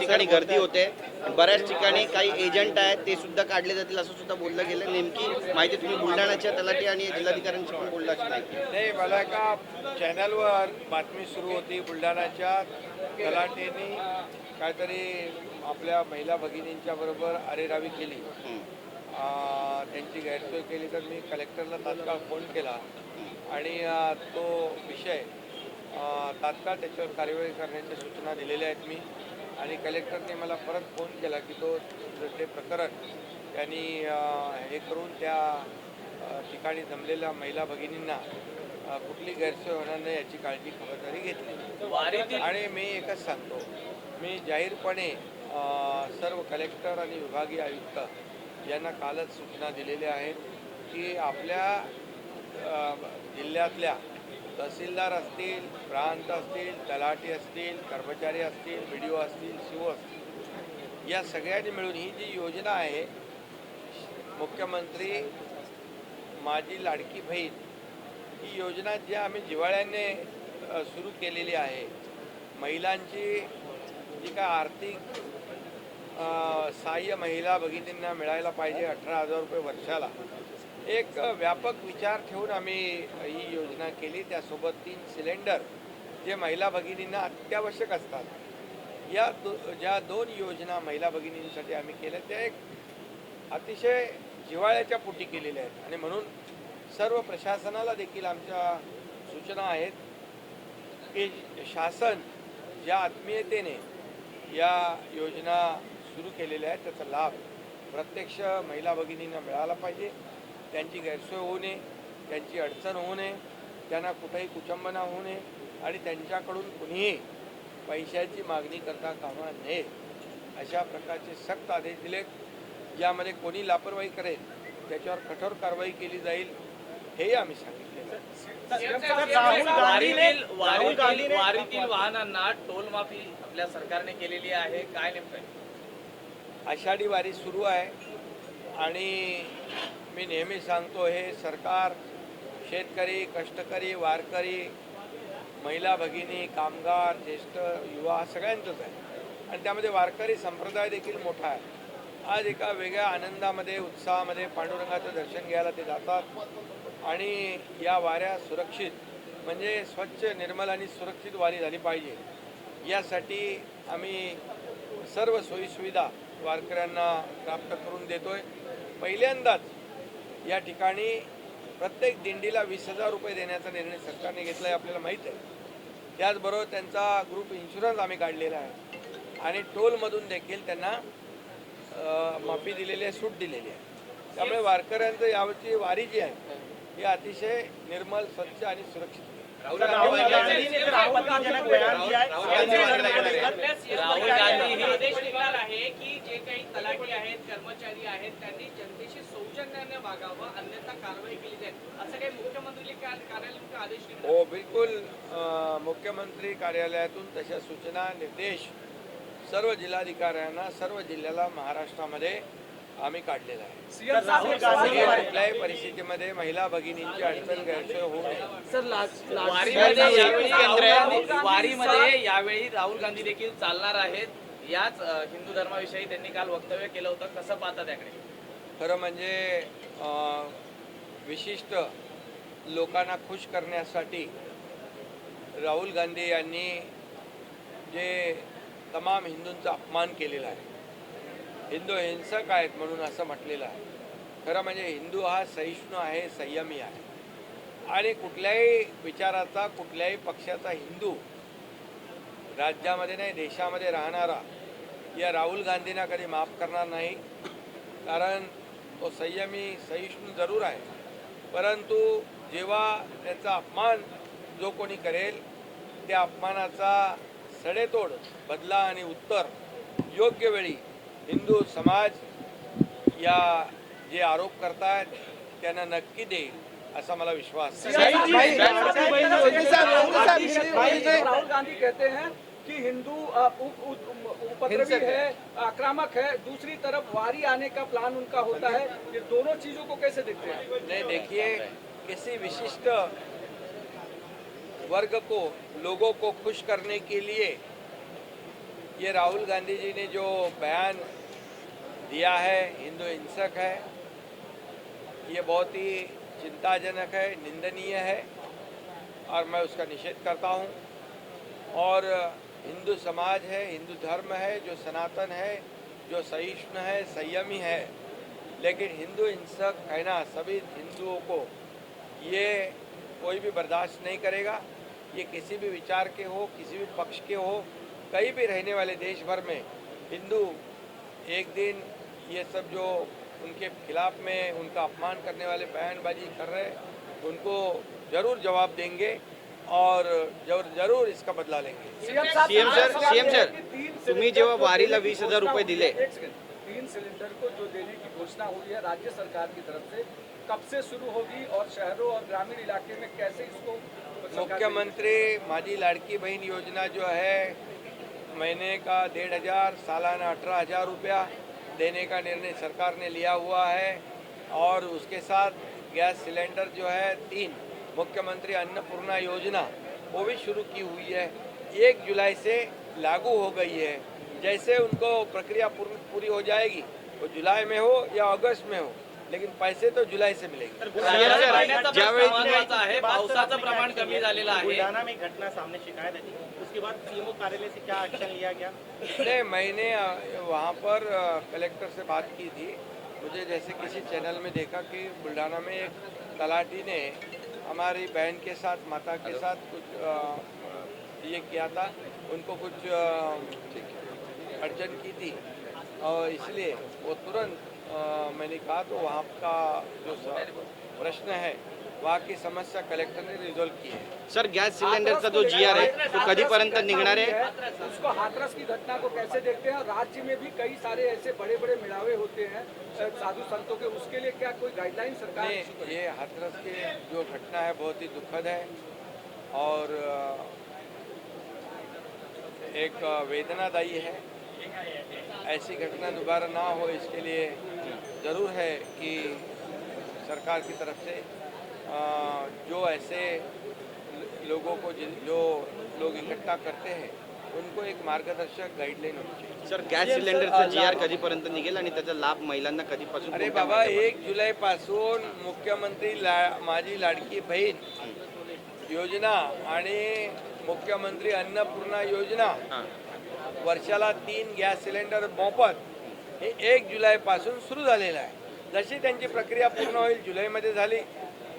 ठिकाणी गर्दी होते. बऱ्याच ठिकाणी काही एजंट आहेत ते सुद्धा काढले जातील असं सुद्धा बोललं गेलं. नेमकी माहिती तुम्ही बुलढाण्याच्या तलाठी आणि जिल्हाधिकाऱ्यांची पण बोलला नाही. मला एका चॅनलवर बातमी सुरू होती. बुलढाण्याच्या तलाठीने काहीतरी आपल्या महिला भगिनींच्या बरोबर अरेरावी केली. त्यांची गैरसोय केली तर मी कलेक्टरला तात्काळ फोन केला. आणि तो विषय तात्काळ त्याच्यावर कार्यवाही करण्याच्या सूचना दिलेल्या आहेत मी. आणि कलेक्टरने मला परत फोन केला की तो ते प्रकरण त्यांनी हे करून त्या ठिकाणी जमलेल्या महिला भगिनींना कुठली गैरसोय होणार नाही याची काळजी खबरदारी घेतली. आणि मी एकच सांगतो मी जाहीरपणे सर्व कलेक्टर आणि विभागीय आयुक्त यांना कालच सूचना दिलेल्या आहेत की आपल्या जिल्ह्यातल्या तहसीलदार असतील प्रांत असतील तलाठी असतील कर्मचारी असतील बी डी ओ असतील शिव असतील या सगळ्यांनी मिळून ही जी योजना आहे मुख्यमंत्री माझी लाडकी बहीण ही योजना जी आम्ही जिवाळ्याने सुरू केलेली आहे महिलांची जी काय आर्थिक सहाय्य महिला भगिनींना मिळायला पाहिजे अठरा हजार रुपये वर्षाला एक व्यापक विचार ठेवून आम्ही ही योजना केली. त्यासोबत तीन सिलेंडर जे महिला भगिनींना अत्यावश्यक असतात. या दो ज्या दोन योजना महिला भगिनींसाठी आम्ही केल्या त्या एक अतिशय जिव्हाळ्याच्या पोटी केलेल्या आहेत. आणि म्हणून सर्व प्रशासनाला देखील आमच्या सूचना आहेत की शासन ज्या आत्मीयतेने या योजना सुरू केलेल्या आहेत त्याचा लाभ प्रत्यक्ष महिला भगिनींना मिळाला पाहिजे. त्यांची गैरसोय होऊ नये त्यांची अडचण होऊ नये त्यांना कुठेही कुचंबना होऊ नये आणि त्यांच्याकडून कुणीही पैशाची मागणी करता कामा नये. अशा प्रकारचे सक्त आदेश दिलेत यामध्ये कोणी लापरवाही करेल त्याच्यावर कठोर कारवाई केली जाईल हेही आम्ही सांगितलेलं आहे. वारीतील वाहनांना टोल माफी आपल्या सरकारने केलेली आहे. काय नेमकं आहे? आषाढी वारी सुरू आहे आणि मी नेहमी सांगतो हे सरकार शेतकरी कष्टकरी वारकरी महिला भगिनी कामगार ज्येष्ठ युवा सगळ्यांचंच आहे. आणि त्यामध्ये वारकरी संप्रदाय देखील मोठा आहे. आज एका वेगळ्या आनंदामध्ये उत्साहामध्ये पांडुरंगाचं दर्शन घ्यायला ते जातात आणि या वाऱ्या सुरक्षित म्हणजे स्वच्छ निर्मल आणि सुरक्षित वारी झाली पाहिजे. यासाठी आम्ही सर्व सोयीसुविधा वारकऱ्यांना प्राप्त करून देतो आहे पहिल्यांदाच या ठिकाणी प्रत्येक दिंडीला वीस हजार रुपये देण्याचा निर्णय सरकारने घेतला आहे आपल्याला माहीत आहे. त्याचबरोबर त्यांचा ग्रुप इन्शुरन्स आम्ही काढलेला आहे. आणि टोलमधून देखील त्यांना माफी दिलेली आहे सूट दिलेली आहे. त्यामुळे वारकऱ्यांचं यावरची वारी जी आहे ही अतिशय निर्मल स्वच्छ आणि सुरक्षित आहे. राहुल है गांधी ही आदेश निघाला आहे की जे काही तलाठी आहेत कर्मचारी आहेत त्यांनी जनतेशी सौजन्याने वागावं अन्यथा कारवाई केली जाईल. असं काही मुख्यमंत्री कार्यालयातून आदेश हो बिलकुल मुख्यमंत्री कार्यालयातून तशा सूचना निर्देश सर्व जिल्हाधिकाऱ्यांना सर्व जिल्ह्याला महाराष्ट्रामध्ये आम्ही काढलेला आहे. कुठल्याही परिस्थितीमध्ये महिला भगिनींची अडचण गैरसोय होऊ नये. वारीमध्ये यावेळी राहुल गांधी वारीमध्ये यावेळी राहुल गांधी देखील चालणार आहेत. याच हिंदू धर्माविषयी त्यांनी काल वक्तव्य केलं होतं. कसं पाहता त्याकडे? खरं म्हणजे विशिष्ट लोकांना खुश करण्यासाठी राहुल गांधी यांनी जे तमाम हिंदूंचा अपमान केलेला आहे हिंदू हिंसक आहेत म्हणून असं म्हटलेलं आहे. खरं म्हणजे हिंदू हा सहिष्णू आहे संयमी आहे. आणि कुठल्याही विचाराचा कुठल्याही पक्षाचा हिंदू राज्यामध्ये नाही देशामध्ये राहणारा या राहुल गांधींना कधी माफ करणार नाही. कारण तो संयमी सहिष्णू जरूर आहे परंतु जेव्हा त्याचा अपमान जो कोणी करेल त्या अपमानाचा सडेतोड बदला आणि उत्तर योग्य वेळी हिंदू समाज या जे आरोप करतायत त्यांना नक्की देईल असा मला विश्वास आहे. राहुल गांधी कहते हैं कि हिंदू उप- उपद्रवी है। आक्रामक है। दूसरी तरफ़ वारी आने का प्लान उनका होता है। ये दोनों चीज़ों को कैसे देखते हैं? नहीं देखिए किसी विशिष्ट वर्ग को लोगों को खुश करने के लिए ये राहुल गांधी जी ने जो बयान दिया है हिंदू हिंसक है ये बहुत ही चिंताजनक है निंदनीय है और मैं उसका निषेध करता हूँ। और हिंदू समाज है, हिंदू धर्म है, जो सनातन है, जो सहिष्णु है, संयमी है। लेकिन हिंदू हिंसक कहना सभी हिंदुओं को ये कोई भी बर्दाश्त नहीं करेगा। ये किसी भी विचार के हो, किसी भी पक्ष के हो, कहीं भी रहने वाले देश भर में हिंदू एक दिन ये सब जो उनके खिलाफ में उनका अपमान करने वाले बयानबाजी कर रहे उनको ज़रूर जवाब देंगे। और ज़रूर ज़रूर इसका बदला लेंगे। सीएम सर सीएम सर तुम्ही सिलेंडर जेव्हा वारीला वीस हज़ार रुपये दिले। तीन सिलेंडर को जो देने की घोषणा हुई है राज्य सरकार की तरफ़ से कब से शुरू होगी और शहरों और ग्रामीण इलाके में कैसे इसको मुख्यमंत्री माझी लाडकी बहन योजना जो है महीने का डेढ़ हज़ार सालाना अठारह हज़ार रुपया देने का निर्णय सरकार ने लिया हुआ है। और उसके साथ गैस सिलेंडर जो है तीन मुख्यमंत्री अन्नपूर्णा योजना वो भी शुरू की हुई है। एक जुलाई से लागू हो गई है। जैसे उनको प्रक्रिया पूरी हो जाएगी वो जुलाई में हो या अगस्त में हो लेकिन पैसे तो जुलाई से मिलेंगे। ज्यावेळी पावसाचं प्रमाण कमी झालेलं आहे. बुल्ढाना में घटना सामने शिकायत उसके बाद सीएमओ कार्यालय से क्या एक्शन लिया गया? नहीं मैंने वहाँ पर कलेक्टर से बात की थी। मुझे जैसे किसी चैनल में देखा कि बुल्ढाना में एक तलाटी ने हमारी बहन के साथ माता के साथ कुछ ये किया था। उनको कुछ अड़चन की थी। और इसलिए वो तुरंत मैंने कहा तो वहाँ का जो प्रश्न है वहाँ की समस्या कलेक्टर ने रिजोल्व की है। सर गॅस सिलेंडरचा जो जी आर आहे तो कधीपर्यंत निघणार आहे उसको हाथरस की घटना को कैसे देखते हैं? और राज्य में भी कई सारे ऐसे बड़े बड़े मिलावे होते हैं अ, साधु संतों के उसके लिए क्या कोई गाइडलाइन सरकार नहीं ये हाथरस की जो घटना है बहुत ही दुखद है। और अ, एक अ, वेदनादायी है। ऐसी घटना दोबारा ना हो इसके लिए ज़रूर है कि सरकार की तरफ़ से जो ऐसे लोगों को जिन- जो लोग इकट्ठा करते हैं उनको एक मार्गदर्शक गाइडलाइन होनी चाहिए सर गॅस सिलेंडरचा जी आर कधीपर्यंत निघेल आणि त्याचा लाभ महिलांना कधीपासून अरे बाबा? एक जुलैपासून मुख्यमंत्री ला माझी लाडकी बहीण योजना आणि मुख्यमंत्री अन्नपूर्णा योजना. वर्षाला तीन गॅस सिलेंडर मोफत हे एक जुलैपासून सुरू झालेलं आहे जशी त्यांची प्रक्रिया पूर्ण होईल जुलैमध्ये झाली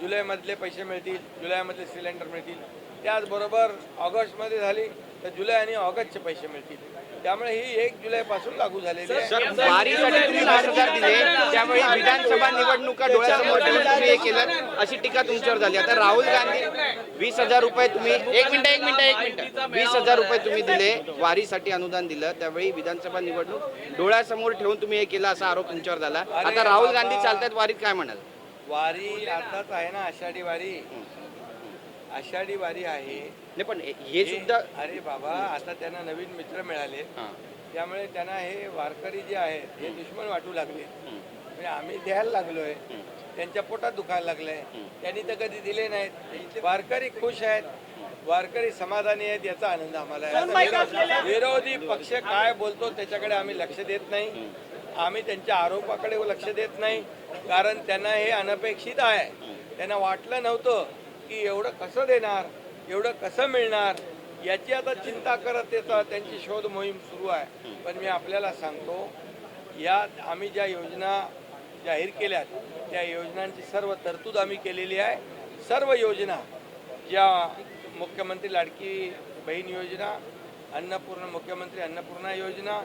जुलैमधले पैसे मिळतील जुलैमधले सिलेंडर मिळतील. त्याचबरोबर ऑगस्टमध्ये झाली तर जुलै आणि ऑगस्टचे पैसे मिळतील. त्यामुळे ही एक जुलैपासून लागू झालेली आहे. वारीसाठी तुम्ही वीस हजार दिले. त्यावेळी विधानसभा निवडणुका डोळ्यासमोर ठेवून तुम्ही हे केलं. अशी टीका तुमच्यावर झाली. आता राहुल गांधी वीस हजार रुपये तुम्ही एक मिनिट एक मिनिट एक मिनिट. वीस हजार रुपये तुम्ही दिले वारीसाठी अनुदान दिलं. त्यावेळी विधानसभा निवडणूक डोळ्यासमोर ठेवून तुम्ही हे केलं असा आरोप तुमच्यावर झाला. आता राहुल गांधी चालतात वारीत काय म्हणाल? वारी अर्थात आहे ना आषाढी वारी. आषाढी वारी आहे. नाही पण हे सुद्धा अरे बाबा आता त्यांना नवीन मित्र मिळाले. त्यामुळे त्यांना हे वारकरी जे आहेत हे दुश्मन वाटू लागले. म्हणजे आम्ही द्यायला लागलोय. त्यांच्या पोटात दुखायला लागलंय. त्यांनी तर कधी दिले नाहीत. वारकरी खुश आहेत. वारकरी समाधानी आहेत याचा आनंद आम्हाला आहे. विरोधी पक्ष काय बोलतो त्याच्याकडे आम्ही लक्ष देत नाही. आम्ही त्यांच्या आरोपाकडे लक्ष देत नाही कारण त्यांना हे अनपेक्षित आहे. त्यांना वाटलं नव्हतं की एवढं कसं देणार एवढं कसं मिळणार याची आता चिंता करत येतं त्यांची शोध मोहीम सुरू आहे. पण मी आपल्याला सांगतो या आम्ही ज्या योजना जाहीर केल्यात त्या योजनांची सर्व तरतूद आम्ही केलेली आहे. सर्व योजना ज्या मुख्यमंत्री लाडकी बहीण योजना अन्नपूर्ण मुख्यमंत्री अन्नपूर्णा योजना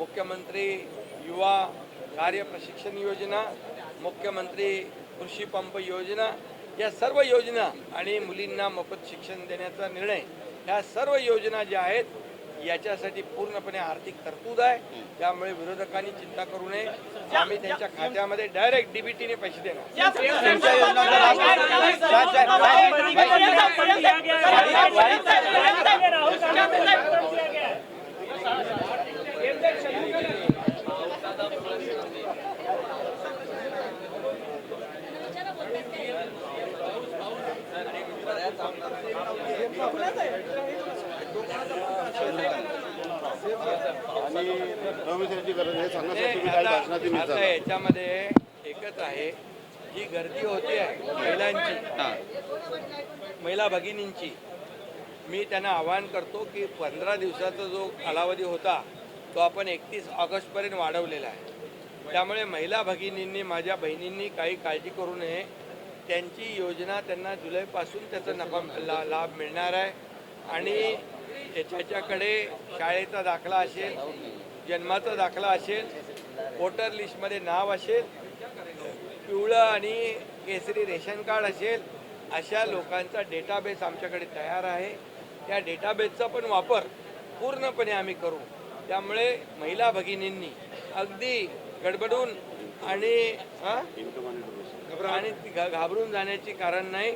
मुख्यमंत्री युवा कार्य प्रशिक्षण योजना मुख्यमंत्री कृषी पंप योजना या सर्व योजना आणि मुलींना मोफत शिक्षण देण्याचा निर्णय ह्या सर्व योजना ज्या आहेत याच्यासाठी पूर्णपणे आर्थिक तरतूद आहे. त्यामुळे विरोधकांनी चिंता करू नये. आम्ही त्यांच्या खात्यामध्ये डायरेक्ट डीबीटीने पैसे देणार. आणि म्हणजे आता याच्यामध्ये एकच आहे जी गर्दी होते महिलांची. महिला भगिनींची. मी त्यांना आवाहन करतो की पंधरा दिवसाचा जो कालावधी होता तो आपण एकतीस ऑगस्टपर्यंत वाढवलेला आहे. त्यामुळे महिला भगिनींनी माझ्या बहिणींनी काही काळजी करू नये. त्यांची योजना त्यांना जुलैपासून त्याचा नफा लाभ मिळणार आहे. आणि याच्याकडे शाळेचा दाखला असेल जन्माचा दाखला असेल वोटर लिस्टमध्ये नाव असेल पिवळं आणि केसरी रेशन कार्ड असेल अशा लोकांचा डेटाबेस आमच्याकडे तयार आहे. त्या डेटाबेसचा पण वापर पूर्णपणे आम्ही करू. त्यामुळे महिला भगिनींनी अगदी गडबडून आणि हा? आणि घाबरून जाण्याची कारण नाही.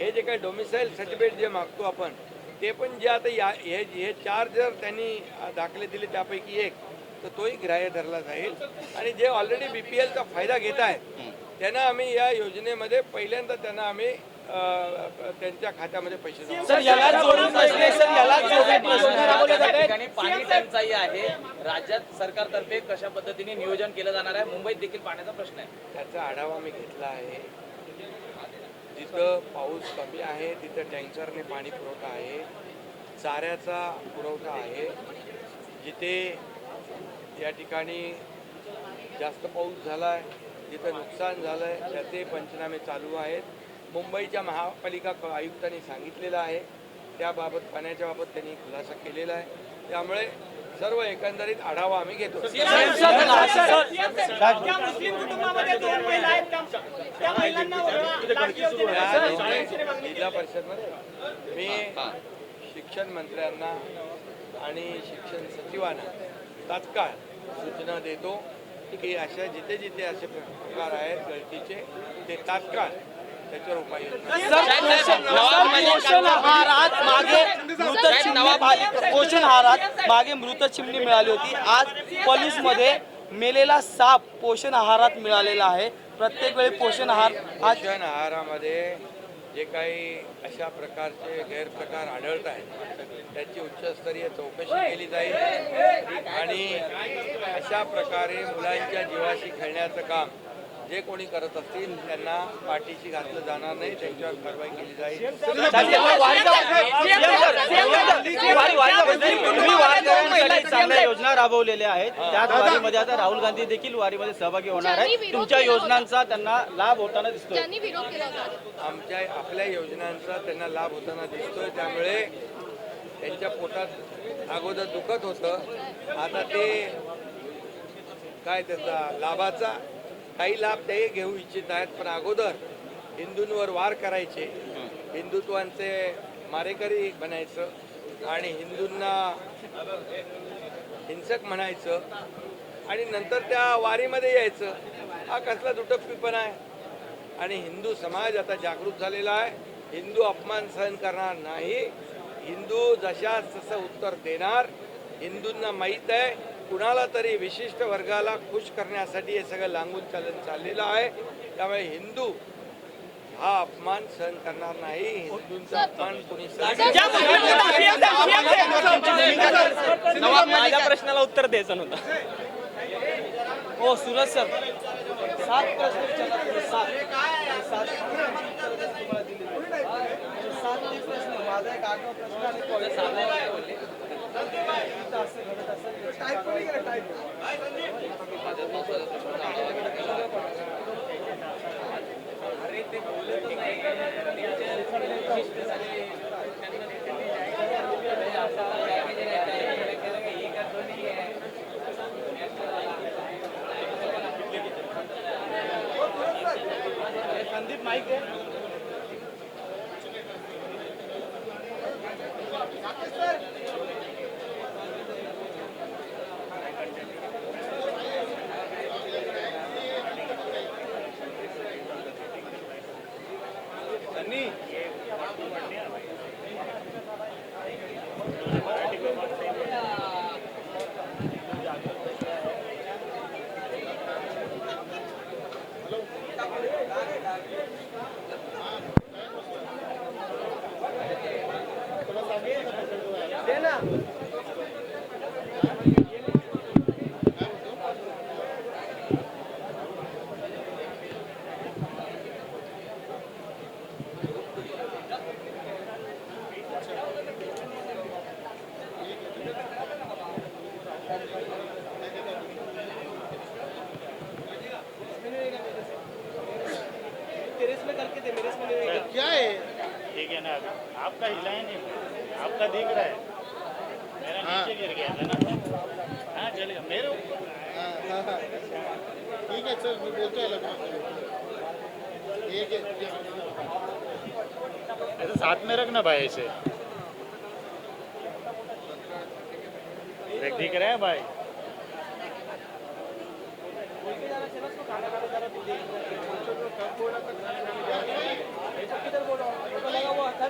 हे जे काही डोमिसाईल सर्टिफिकेट जे मागतो आपण ते पण जे आता या हे हे चार जर त्यांनी दाखले दिले त्यापैकी एक तर तोही ग्राह्य धरला जाईल. आणि जे ऑलरेडी बी पी एलचा फायदा घेत आहेत त्यांना आम्ही या योजनेमध्ये पहिल्यांदा त्यांना आम्ही त्यांच्या खात्यामध्ये पैसे पाणी टंचाई आहे. राज्यात सरकारतर्फे कशा पद्धतीने नियोजन केलं जाणार आहे मुंबईत देखील पाण्याचा प्रश्न आहे. त्याचा आढावा मी घेतला आहे. जिथं पाऊस कमी आहे तिथं टँकरने पाणी पुरवठा आहे चाऱ्याचा पुरवठा आहे. जिथे या ठिकाणी जास्त पाऊस झाला आहे जिथं नुकसान झालं आहे त्याचे पंचनामे चालू आहेत. मुंबईच्या महापालिका आयुक्तांनी सांगितलेलं आहे. त्याबाबत पाण्याच्या बाबत त्यांनी खुलासा केलेला आहे. त्यामुळे सर्व एकंदरीत आढावा आम्ही घेतो. त्या मुस्लिम कुटुंबामध्ये दोन महिला आहेत त्या- त्या महिलांना वगळा लाडकी योजनेमध्ये त्या दोन्ही जिल्हा परिषदमध्ये मी शिक्षण मंत्र्यांना आणि शिक्षण सचिवांना तात्काळ सूचना देतो की अशा जिथे जिथे असे प्रकार आहेत गळतीचे ते तात्काळ त्याच्यावर उपाययोजना पोषण आहारात मागे मृत चिमणी मिळाली- पोषण आहारात मागे मृत चिमणी मिळाली होती. आज पॉलिसमध्ये मेलेला साप पोषण आहारात मिळालेला आहे. प्रत्येक वेळी पोषण आहार आज पोषण आहारामध्ये जे काही अशा प्रकारचे गैरप्रकार आढळत आहेत त्याची उच्चस्तरीय चौकशी केली जाईल आणि अशा प्रकारे मुलांच्या जीवाशी खेळण्याचं काम जे कोणी करत असतील त्यांना पाठीशी घातलं जाणार नाही त्यांच्यावर कारवाई केली जाईल. चांगल्या योजना राबवलेल्या आहेत. त्याच वारीमध्ये आता राहुल गांधी देखील वारीमध्ये सहभागी होणार आहेत. तुमच्या योजनांचा त्यांना लाभ होताना दिसतोय. ज्यांनी विरोध केला होता. आमच्या आपल्या योजनांचा त्यांना लाभ होताना दिसतोय. त्यामुळे त्यांच्या पोटात अगोदर दुखत होतं. आता ते काय त्याचा लाभाचा काही लाभ ते घेऊ इच्छित आहेत पण अगोदर हिंदूंवर वार करायचे. हिंदुत्वांचे मारेकरी बनायचं आणि हिंदूंना हिंसक म्हणायचं आणि नंतर त्या वारीमध्ये यायचं. हा कसला दुटप्पीपणा आहे. आणि हिंदू समाज आता जागृत झालेला आहे. हिंदू अपमान सहन करणार नाही. हिंदू जशास तसं उत्तर देणार. हिंदूंना माहीत आहे. कुणाला तरी विशिष्ट वर्गाला खुश करण्यासाठी हे सगळं लांबून चालन चाललेलं आहे. त्यामुळे हिंदू हा अपमान सहन करणार नाही. हिंदूंचा अपमान कोणी सहन नवाब माझ्या प्रश्नाला उत्तर द्यायचं नव्हतं हो सूरज सर. सात प्रश्न विचारला सात. प्रश्न. माझा एक आठवा प्रश्न आणि कॉलेज असं संदीप माईक आहे क्या है? ठीक है ना आपका हिला है। नहीं आपका दिख रहा है। मेरा नीचे गिर गया था ना। हाँ चलेगा मेरे ठीक है चल बोलते हैं ठीक है ऐसे साथ में रखना भाई ऐसे। देख दिख रहा है भाई। किधर बोलो तो लगा वो खड़ा है उधर ही इसलिए मैं कैमरा लेके वीडियो वीडियो के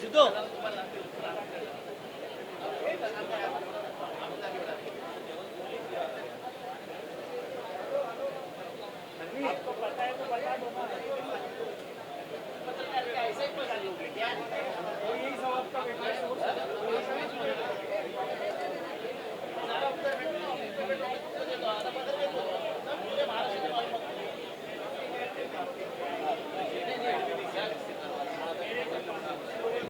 सिद्धू